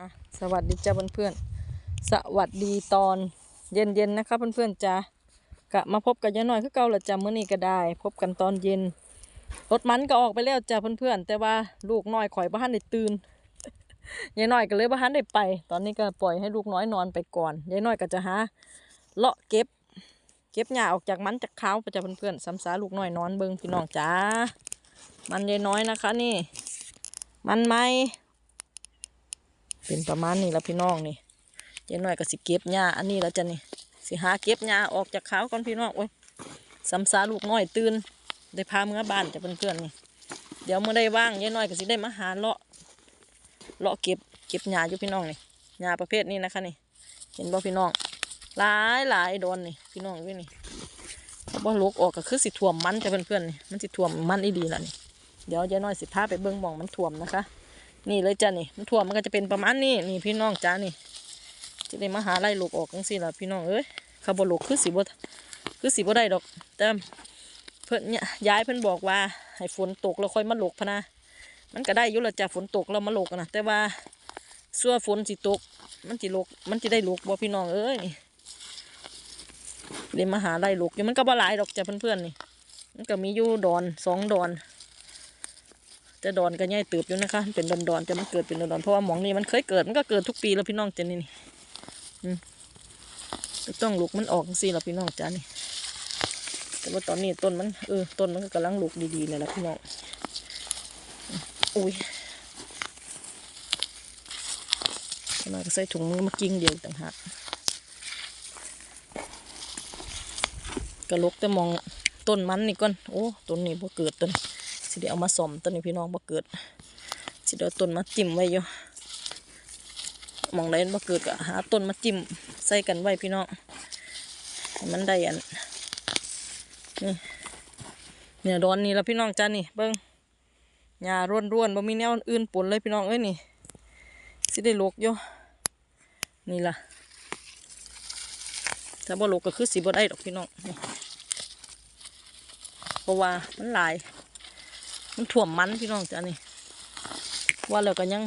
อะสวัสดีจ้าเพื่อนๆสวัสดีตอนเย็นๆนะคะเพื่อนๆจ้ากะมาพบกันยายน้อยคือเก่าละจ้ามื้อนี้ก็ได้ พบกันตอนเย็นรถมันก็ออกไปแล้วจ้าเพื่อนๆแต่ว่าลูกน้อยข่อยบ้านได้ตื่นยายน้อยก็เลยบ้านได้ไป ตอนนี้ก็ปล่อยให้ลูกน้อยนอนไปก่อนยายน้อยก็จะหาเลาะเก็บ เก็บหญ้าออกจากมันจากเขาไปจ้าเพื่อนๆซ้ำซาลูกน้อยนอนเบิงพี่น้องจ้ามันยายน้อยนะคะนี่ มันไหม เป็นประมาณนี้ละพี่น้องนี่เจ๊หน่อยก็สิเก็บหญ้าอันนี้แล้วจ้ะนี่สิหาเก็บหญ้าออกจากเขาก่อนพี่น้องโอ้ยสำสาลูกน้อยตื่นได้พาเมื่อบ้านจะเพื่อนๆนี่เดี๋ยวเมื่อได้ว่างเจ๊หน่อยก็สิได้มาหาเลาะเลาะเก็บเก็บหญ้าอยู่พี่น้องนี่หญ้าประเภทนี้นะคะนี่ เห็นบ่พี่น้องหลายหลายโดนนี่พี่น้องด้วยนี่บ่ลกออกก็คือสิท่วมมันจะเพื่อนๆนี่มันสิท่วมมันอีดีล่ะนี่เดี๋ยวเจ๊น้อยสิพาไปเบิ่งมองมันท่วมนะคะ นี่เลยจ้ะนี่มันท่วมันก็จะเป็นประมาณนี้นี่พี่น้องจ้านี่จะได้มาหาไล่ลูกออกจังสิล่ะพี่น้องเอ้ยข้าบลูกคือสีบคือสีบ่ได้ดอก แต่เพิ่นเนี่ยย้ายเพิ่นบอกว่าให้ฝนตกแล้วค่อยมาลูกพนะมันก็ได้อยู่ละจ้ะฝนตกแล้วมาลูกนะแต่ว่าส่วฝนสิตก มันสิลูกมันจะได้ลูกบ่พี่น้องเอ้ยนี่เลยมาหาไล่ลูกอยู่มันก็บ่หลายดอกจ้ะเพื่อนๆนี่มันก็มีอยู่ดอนสองดอน จะดอนก็ใหญ่ติบอยู่นะคะ เป็นดอนดอนจะมันเกิดเป็นดอนดอนเพราะว่าหมองนี้มันเคยเกิดมันก็เกิดทุกปีแล้วพี่น้องเจนนี่นี่ต้องลูกมันออกสิแล้วพี่น้องจ้านี่ แต่ว่าตอนนี้ต้นมันเออต้นมันก็กำลังลูกดีๆเลยละพี่น้องอุ้ยขนาใส่ถุงมือมากิ้งเดียวต่างหากกระลกแต่มองต้นมันนี่ก่อนโอ้ต้นนี้พอเกิดต้น สิเดี๋ยวเอามาสอมต้นนี้พี่น้องบ่เกิด สิเดี๋ยวต้นมาจิ้มไว้อยู่หมองใดมันบ่เกิดก็หาต้นมาจิ้มใส่กันไว้พี่น้องมันได้อันนี่เนี่ยดอนนี่ละพี่น้องจ้านี่เบิ้งหญ้าร่วนร่วนบ่มีแนวอื่นปนเลยพี่น้องเอ้ยนี่สิได้ลกอยู่นี่ล่ะถ้าบ่ลกก็คือสิบ่ได้ดอกพี่น้องนี่เพราะว่ามันหลาย มันถ่วมมันพี่น้องจ้ะนี่ว่าแล้วก็ยัง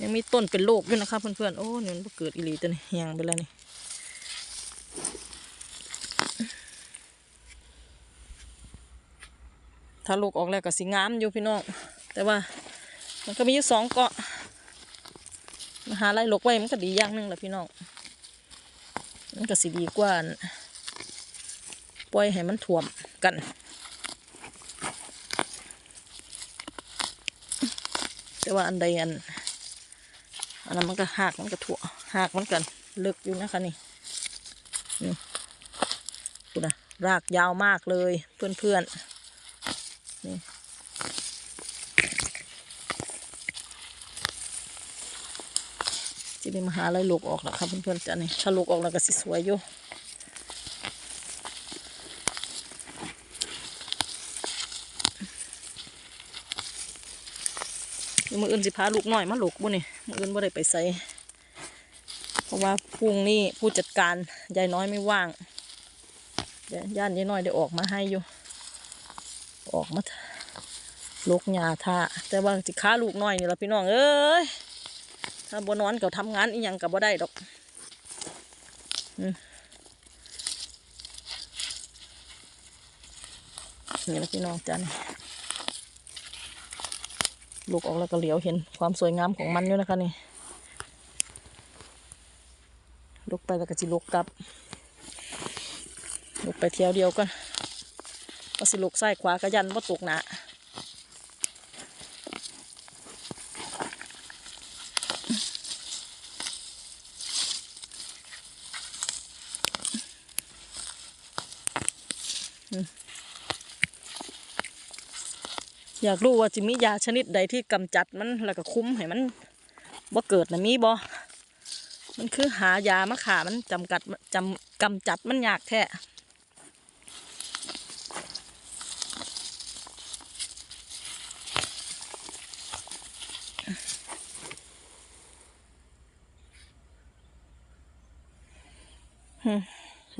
ยังมีต้นเป็นโรคอยู่นะคะเพื่อนๆโอ้นี่มันเกิดอีหลีตัวนี้ยังไปแล้วนี่ถ้าลูกออกแล้วก็สิงามอยู่พี่น้อง แต่ว่ามันก็มีอยู่สองเกาะมาหาไล่ลกไว้มันก็ดีอย่างหนึงแหละพี่น้องมันก็สิดีกว่าปล่อยให้มันถ่วมกัน แต่ว่าอันใดอันอันนั้นมันก็หักมันก็ถั่วหักมันกันลึกอยู่นะคะนี่นี่ดูนะรากยาวมากเลยเพื่อนเพื่อนๆนี่จะได้มาหาอะไรลูกออกแล้วครับเพื่อนๆจ้ะนี่ถ้าลูกออกแล้วก็สิสวยอยู่ มืออื่นสิพาลูกน้อยมาลูกบุนี่มืออื่นบ่ได้ไปใส่เพราะว่าพรุ่งนี้ผู้จัดการยายน้อยไม่ว่างเดี๋ยวย่านยายน้อยได้ออกมาให้อยู่ ออกมาลูกหญ้าท่าแต่ว่าสิค้าลูกน้อยนี่ละพี่น้องเอ้ยถ้าบ่นอนก็ทำงานอีหยังก็บ่ได้ดอกอืมนี่ละพี่น้องจัน ลูกออกแล้วก็เหลียวเห็นความสวยงามของมันอยู่นะคะนี่ลูกไปแล้วก็สิลูกกลับลูกไปเที่ยวเดียวกันก็สิลูกซ้ขวากระยันว่าตกหนาอ อยากรู้ว่าจะมียาชนิดใดที่กำจัดมันแล้วก็คุ้มให้มันบ่เกิดนะมีบ่มันคือหายามาขามันจำกัดจำกำจัดมันยากแท้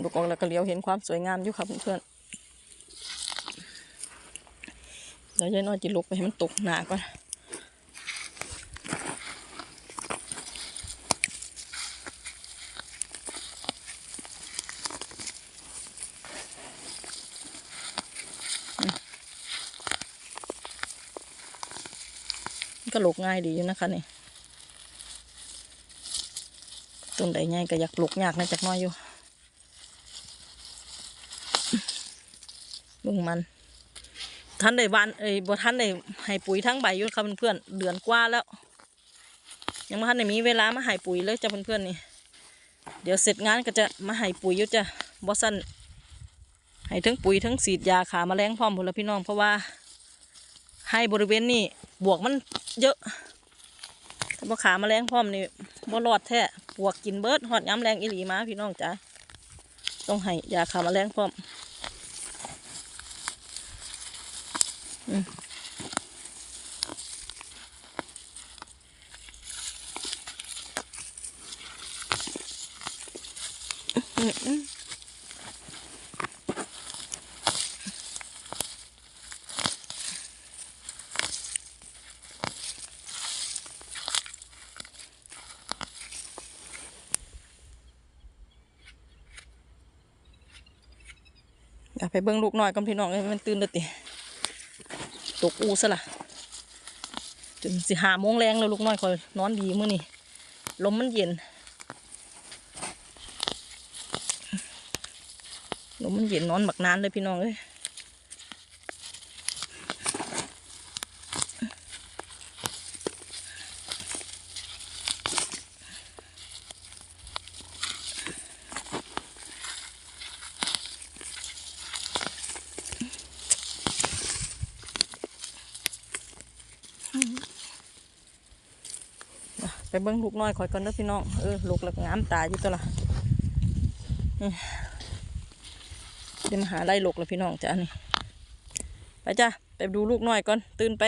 ดูกอกแล้วก็เลี้ยวเห็นความสวยงามอยู่ครับเพื่อนๆ เดี๋ยวยายน้อยจะลุกไปให้มันตกหนาก่อนก็ลุกง่ายดีอยู่นะคะนี่ต้นใดง่ายก็อยากหลกยากนะจากน้อยอยู่บุงมัน ท่านได้วานเอ้ยบ่ท่านได้ให้ปุ๋ยทั้งใบยู่ค่ะเพื่อนๆเดือนกว่าแล้ว ยังไม่ทันได้มีเวลามาให้ปุ๋ยเลยจ้ะเพื่อนๆนี่ เดี๋ยวเสร็จงานก็จะมาให้ปุ๋ยยู่จ้ะบ่สั้นให้ทั้งปุ๋ยทั้งสีดยาขาแมลงพร้อมหมดแล้วพี่น้องเพราะว่า ให้บริเวณนี้บวกมันเยอะถ้าบ่ขาแมลงพร้อมนี่บ่รอดแท้ปวกกินเบิร์ดหอดย้ำแรงอีหลีมาพี่น้องจ้ะต้องให้ยาขาแมลงพร้อม อยาก ไปเบิ่งลูกหน้อยกันพี่น้องเอ้ยมันตื่นแล้วติ ตกอูซะละจนสิหาโมงแรงแล้วลูกน้อยคอยนอนดีมื้อนี้ลมมันเย็นลมมันเย็นนอนบักนานเลยพี่น้องเอ้ย ไปเบิ้งลูกน้อยคอยก่อนเด้อพี่น้อง เออลูกหลักงามตายอยู่ตัวละเดี๋ยวมาหาไล่ลูกแล้วพี่น้องจ้านี่ ไปจ้าไปดูลูกน้อยก่อน ตื่นไป